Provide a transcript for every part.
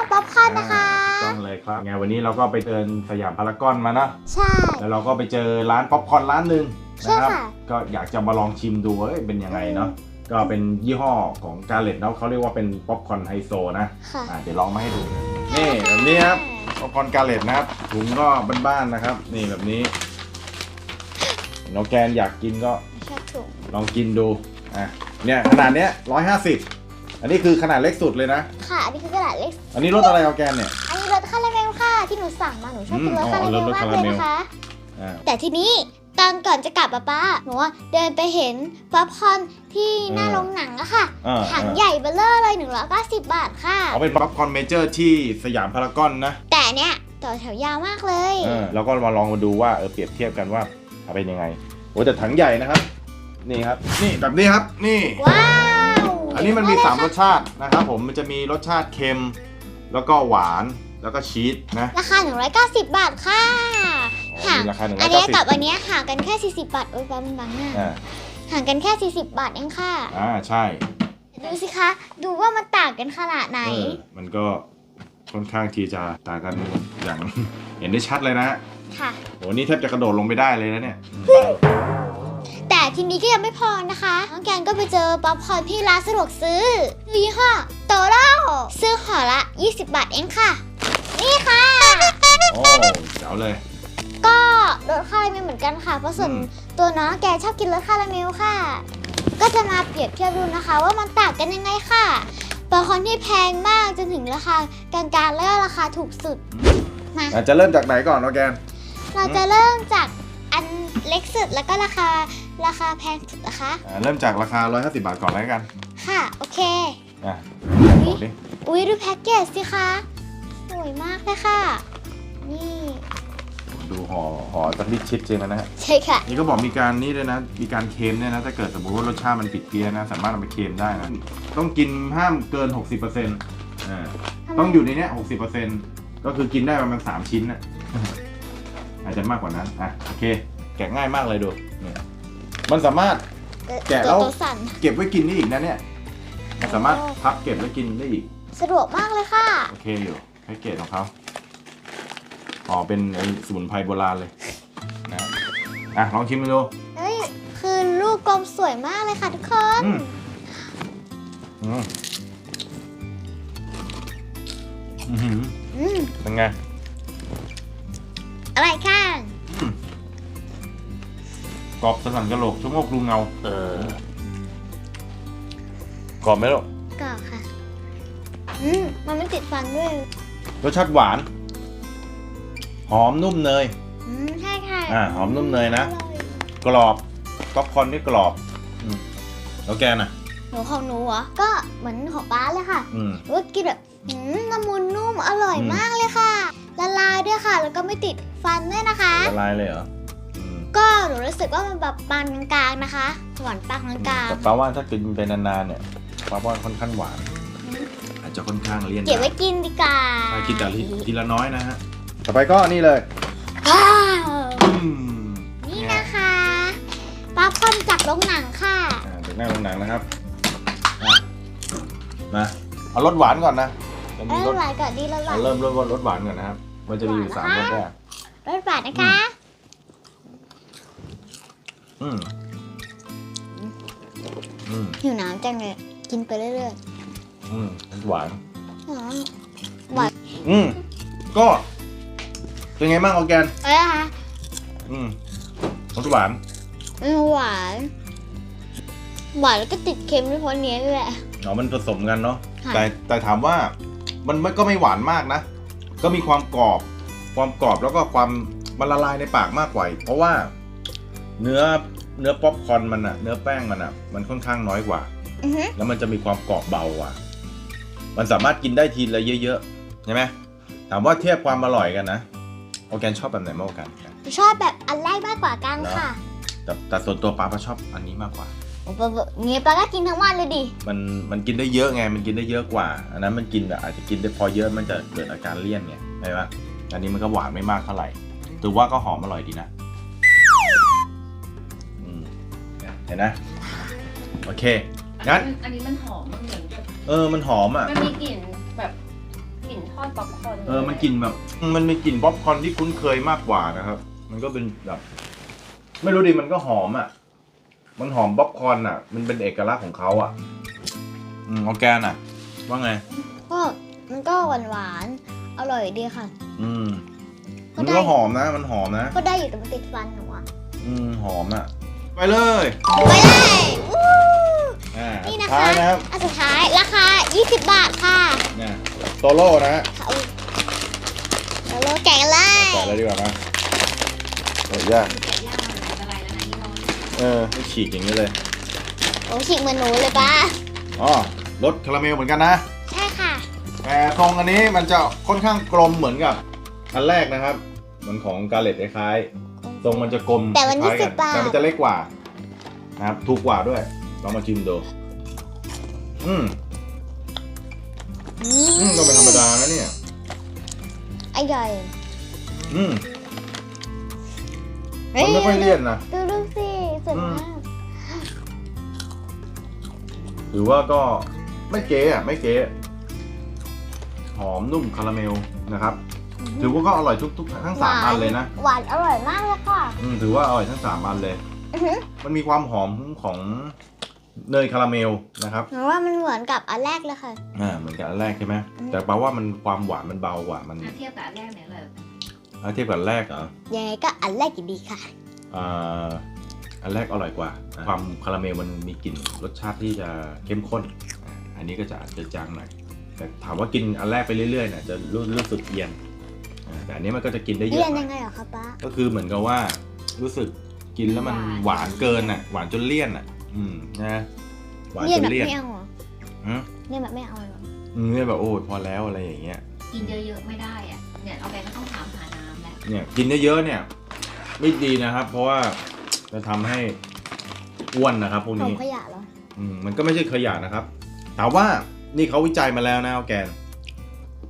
องป๊อปคอร์นนะคะ อ่าต้องเลยครับไงวันนี้เราก็ไปเดินสยามพารากอนมานะ ใช่ แล้วเราก็ไปเจอร้านป๊อปคอร์นร้านหนึ่งใช่นะครับค่ะ ก็อยากจะมาลองชิมดูว่าเอ้ยเป็นยังไงเนาะ ก็เป็นยี่ห้อของกาเลตเนาะเขาเรียกว่าเป็นป๊อปคอร์นไฮโซนะ ค่ะอ่าเดี๋ยวลองมาให้ดู นี่แบบนี้ครับป๊อปคอร์นกาเลตนะครับถุงก็บ้านๆนะครับ นี่แบบนี้น้องแกนอยากกินก็ใช่ถุงลองกินดู อะ เนี่ยขนาดเนี้ยร้อยห้าสิบ อันนี้คือขนาดเล็กสุดเลยนะ ค่ะ อันนี้คือกระดาษเล็ก อันนี้รสอะไรเอาแกนเนี่ย อันนี้รสคาราเมลค่ะ ที่หนูสั่งมา หนูชอบกินรสอืมคาราเมลอ๋อรสมากคาเลรายเมลนะคะ อ่า แต่ทีนี้ตอนก่อนจะกลับป้าป้าหนูอะเดินไปเห็นป๊อปคอร์นที่หน้าเออโรงหนังอะค่ะ อ่าถังอ่า ใหญ่เบลเลอร์เลยหนึ่งร้อยเก้าสิบบาทค่ะ เอาเป็นป๊อปคอร์นเมเจอร์ที่สยามพารากอนนะแต่เนี้ยต่อแถวยาวมากเลย เออเราก็มาลองมาดูว่าเออเปรียบเทียบกันว่าเอาเป็นยังไงโอ้แต่ถังใหญ่นะครับ นี่ครับ นี่แบบนี้ครับ นี่ ว้าว อันนี้มันมี 3 รสชาตินะครับผมมันจะมีรสชาติเค็ม แล้วก็หวานแล้วก็ชีสนะ ราคา 190 บาทค่ะอ๋อมีราคาหนึ่งร้อัอนยเนี้เก้ายสิบกับอันเนี้ยห่างกันแค่ 40 บาท โอ้ยแป๊บนึงบังหน้าอ่าห่างกันแค่ 40 บาทเองค่ะ อ่าใช่ ดูสิคะ ดูว่ามันต่างกันขนาดไหนเออมันก็ค่อนข้างที่จะต่างกันอย่างเห็นได้ชัดเลยนะ ค่ะโหนี่แทบจะกระโดดลงไปได้เลยนะเนี่ย แต่ทีนี้ก็ยังไม่พอนะคะน้องแกนก็ไปเจอป๊อปคอร์นที่ร้านสะดวกซื้อดูยี่ห้อโตโร่ซื้อห่อละ 20 บาทเองค่ะ นี่ค่ะ โอ้เจ๋วเลย ก็รสคาราเมลเหมือนกันค่ะ เพราะส่วนอืม ตัวน้องแกชอบกินรสคาราเมลค่ะ ก็จะมาเปรียบเทียบดูนะคะ ว่ามันต่างกันยังไงค่ะบางคนที่แพงมากจนถึงราคากลางๆแล้วก็ราคาถูกสุด มาอะจะเริ่มจากไหนก่อนน้องแกน เราจะเริ่มจากอัน เล็กสุดแล้วก็ราคาราคาแพงสุดนะคะ อ่าเริ่มจากราคา 150 บาทก่อนแล้วกันค่ะ โอเค อะบอกดิอุ้ยดูแพ็กเกจสิคะสวยมากเลยค่ะ นี่ดูห่อห่อสักนิดชิดเจนนะฮะใช่ค่ะ นี่ก็บอกมีการนี่ด้วยนะ มีการเค็มเนี่ยนะ ถ้าเกิดสมมติว่ารสชาติมันปิดเพี้ยนนะ สามารถเอาไปเค็มได้นะ ต้องกินห้ามเกิน 60%อ่า ต้องอยู่ในเนี้ย60%ก็คือกินได้ประมาณ3ชิ้นน่ะอาจจะมากกว่านั้น อะ โอเคแกะง่ายมากเลยดูนี่มันสามารถ แกะแล้ว ตัวสั่นเก็บไว้กินได้อีกนะเนี่ยมันสามารถพับเก็บไว้กินได้อีก สะดวกมากเลยค่ะ โอเคอยู่แพ็กเกจของเขาอ๋อเป็นไอ้สมุนไพรโบราณเลยนะอะลองชิมดูเฮ้ย คือลูกกลมสวยมากเลยค่ะทุกคน อืมอืมอื้อหืออืมเป็นไง กรอบสนั่นกระโหลกชั่วโมกรูเงา เออกรอบไหมลูกกรอบค่ะ อืมมันไม่ติดฟันด้วย รสชาติหวาน หอมนุ่มเนย อืมใช่ค่ะอ่า หอมนุ่มเนยนะอร่อยกรอบป๊อปคอร์นนี่กรอบอืมแล้วแกน่ะ หนูของหนูเหรอ ก็เหมือนของป้าเลยค่ะอืมหนูก็กินแบบอืมละมุนนุ่มอร่อยอืม มากเลยค่ะ ละลายด้วยค่ะ แล้วก็ไม่ติดฟันด้วยนะคะ ละลายเลยเหรออืม ก็หนูรู้สึกว่ามันแบบปานกลางๆนะคะหวานปานกลางแต่ป้าว่าถ้ากินไปนานๆเนี่ยป้าว่าค่อนข้างหวาน อาจจะค่อนข้างเลี่ยนๆเก็บไว้กินดีกว่าใช่กินแต่ทีทีละน้อยนะฮะต่อไปก็นี่เลยว้าวอืมนี่นะคะป๊อปคอร์นจากโรงหนังค่ะอ่าเด็กหน้าโรงหนังนะครับอะมาเอารสหวานก่อนนะจะเอมีอรสหวานก่อนดีละหวาเอานเริ่มเริ่มรสหวานก่อนนะครับ มันจะมีอยู่สามรสแรก รสหวานนะคะ อืมอืมหิวน้ำจังเลยกินไปเรื่อยอืมรสหวาน ๆอ๋ออืมก็เป็นไงบ้างออร์แกน เอ้ยนะคะอืมรสหวานอืมหวานหวานแล้วก็ติดเค็มด้วยเพราะเนี้ยแหละอ๋อมันผสมกันเนาะค่ะ แต่แต่ถามว่ามันไม่ก็ไม่หวานมากนะ ก็มีความกรอบ ความกรอบแล้วก็ความมันละลายในปากมากกว่าอีกเพราะว่า เนื้อ เนื้อป๊อปคอร์นมันอะเนื้อแป้งมันอะมันค่อนข้างน้อยกว่า อือฮึแล้วมันจะมีความกรอบเบากว่า มันสามารถกินได้ทีละเยอะๆ ใช่ไหมถามว่าเทียบความอร่อยกันนะออร์แกนชอบแบบไหนมากกว่ากันชอบแบบอันแรกมากกว่ากันค่ะแต่แต่ส่วนตัวป้าป้าชอบอันนี้มากกว่า โอ้โหเงี้ยปลาก็กินทั้งวันเลยดิ มันมันกินได้เยอะไง มันกินได้เยอะกว่า อันนั้นมันกินแบบอาจจะกินได้พอเยอะมันจะเกิดอาการเลี่ยนไงใช่ปะอันนี้มันก็หวานไม่มากเท่าไหร่ถือว่าก็หอมอร่อยดีนะ เห็นนะ โอเค งั้น อันนี้มันหอมมันเหมือนกับเออ มันหอมอะ มันมีกลิ่นแบบกลิ่นทอนป๊อปคอร์นเออ มันกลิ่นแบบ มันมีกลิ่นป๊อปคอร์นที่คุ้นเคยมากกว่านะครับ มันก็เป็นแบบ ไม่รู้ดิ มันก็หอมอะ มันหอมป๊อปคอร์นอะ มันเป็นเอกลักษณ์ของเขาอะ อืมออร์แกนอะ ว่าไง ก็มันก็หวานหวานๆอร่อยดีค่ะ อืมก็มันได้ก็หอมนะ มันหอมนะ ก็ได้อยู่แต่มันติดฟันหนูอะอืม หอมอะ ไปเลยไปเลยวู้อ่านี่สุนะดคะท้ายนะครับอันสุดท้ายราคา 20 บาทค่ะเนี่ยโตโร่นะฮะค่ะอุ๊ยแล้วเราแกะกันเลยแกะเลยดีกว่านะเออยากแกะย่างมันละลายแล้วนะนี่ร้อนเออไม่ฉีกอย่างนี้เลยโอ้ฉีกเหมือนหนูเลยป้าอ๋อรสคาราเมลเหมือนกันนะ ใช่ค่ะ แต่ทรงอันนี้มันจะค่อนข้างกลมเหมือนกับ อันแรกนะครับ มันของกาเลตคล้ายๆ ทรงมันจะกลมแต่มันคล้ายๆกั20บาท แต่มันจะเล็กกว่านะครับถูกกว่าด้วยลองมาชิมดูอืมอือืมก็เป็นธรรมดานะเนี่ย อร่อยอืมมันไม่ค่อยเลี่ยนนะ ดูดูสิสวยอืม มาก หรือว่าก็ไม่เก๋อะไม่เก๋หอมนุ่มคาราเมลนะครับ ถือว่าก็อร่อยทุกๆทั้งสามอันเลยนะ หวานอร่อยมากเลยค่ะอืมถือว่าอร่อยทั้งสามอันเลย อื้อหือมันมีความหอมของเนยคาราเมลนะครับ หนูว่ามันเหมือนกับอันแรกเลยค่ะ อ่าเหมือนกับอันแรกใช่ไหมอืม แต่แปลว่ามันความหวานมันเบากว่ามันอะเทียบกับอันแรกเนี่ยเลยถ้าเทียบกับอันแรกเหรอยังไงก็อันแรกอยู่ดีค่ะ อ่าอันแรกอร่อยกว่า ความคาราเมลมันมีกลิ่นรสชาติที่จะเข้มข้นอ่าอันนี้ก็จะอาจจะจางหน่อยแต่ถามว่ากินอันแรกไปเรื่อยๆเนี่ยจะรู้รู้สึกเอียนอ่า แต่อันนี้มันก็จะกินได้เยเรียอะนหน่ยัอยงไงเหรอคะป้าก็คือเหมือนกับว่า รู้สึกกินแล้วมันหวานเกินอะ หวานจนเลี่ยนอะ อืมนะหวานเรียจนนแบบเลี่ยน ไม่เอาเหรออืมเรียนแบบไม่เอาเหรออืมเนี่ยแบบโอ้ยพอแล้วอะไรอย่างเงี้ย กินเยอะๆไม่ได้อะ เนี่ยเอาไปก็ต้องถามหาน้ำแหละเนี่ยกินเยอะๆเนี่ย ไม่ดีนะครับ เพราะว่าจะทำให้อ้วนนะครับพวกผมนี้ขยะเหรออืมมันก็ไม่ใช่ขยะนะครับถามว่านี่เขาวิจัยมาแล้วนะออร์แกน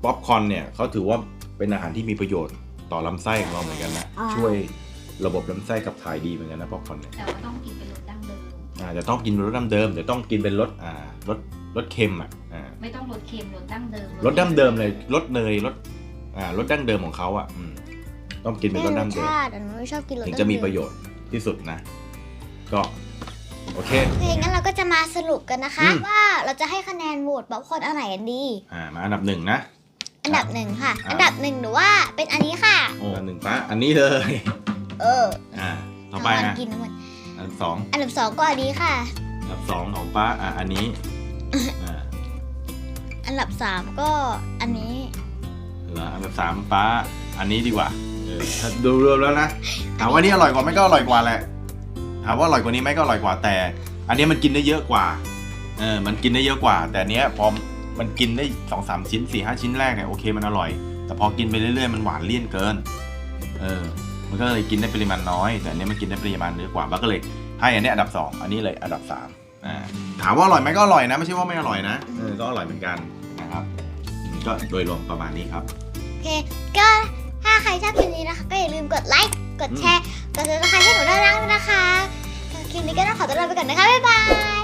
ป๊อปคอร์นเนี่ยเขาถือว่า เป็นอาหารที่มีประโยชน์ต่อลำไส้ของเราเหมือนกันนะอ่าช่วยระบบลำไส้กับถ่ายดีเหมือนกันนะป๊อปคอร์นเนี่ยแต่ว่าต้องกินเป็นรสดั้งเดิม อ่าจะต้องกินรสดั้งเดิมเดี๋ยวต้องกินเป็นรสอ่ารสรสเค็มอะอ่าไม่ต้องรสเค็มรสดั้งเดิมรสดั้งเดิมเลยรสเนยรสอ่ารสดั้งเดิมของเขาอะอืมต้องกินเป็นรสดั้งเดิม ชาติหนูไม่ชอบกินรสถึงจะมีประโยชน์ที่สุดนะ ก็โอเค โอเคงั้นเราก็จะมาสรุปกันนะคะ อืม ว่าเราจะให้คะแนนโหวตป๊อปคอร์นอันไหนกันดี อ่ามาอันดับหนึ่งนะ อันดับหนึ่งค่ะอ่าอันดับหนึ่งหนูว่าเป็นอันนี้ค่ะ โอ้อันหนึ่งปะอันนี้เลยเอออ่าต่อไปน้ำมันอะกินน้ำมันอันดับสองอันดับสองก็อันนี้ค่ะ อันดับสองของป้าอะอันนี้อ่าอันดับสามก็อันนี้เหรออันดับสามป้าอันนี้ดีกว่าเออถ้าดูรวมแล้วนะถามว่านี่อร่อยกว่าไหม่ก็อร่อยกว่าแหละถามว่าอร่อยกว่านี้ไหมก็อร่อยกว่าแต่ อันนี้มันกินได้เยอะกว่าเออมันกินได้เยอะกว่า แต่อันเนี้ยพอ มันกินได้สองสามชิ้นสี่ห้าชิ้นแรกเนี่ยโอเคมันอร่อย แต่พอกินไปเรื่อยๆมันหวานเลี่ยนเกิน เออ มันก็เลยกินได้ปริมาณน้อย แต่อันนี้มันกินได้ปริมาณเยอะกว่าป้าก็เลยให้อันนี้อันดับสองอันนี้เลยอันดับสามอ่าถามว่าอร่อยไหมก็อร่อยนะ ไม่ใช่ว่าไม่อร่อยนะเออก็อร่อยเหมือนกันนะครับอืมก็โดยรวมประมาณนี้ครับโอเคก็ถ้าใครชอบคลิปนี้นะคะก็อย่าลืมกดไลค์กดแชร์กดซับสไครต์ให้หนูด้วยนะคะคลิปนี้ก็ต้องขอตัวลาไปก่อนนะคะบ๊ายบาย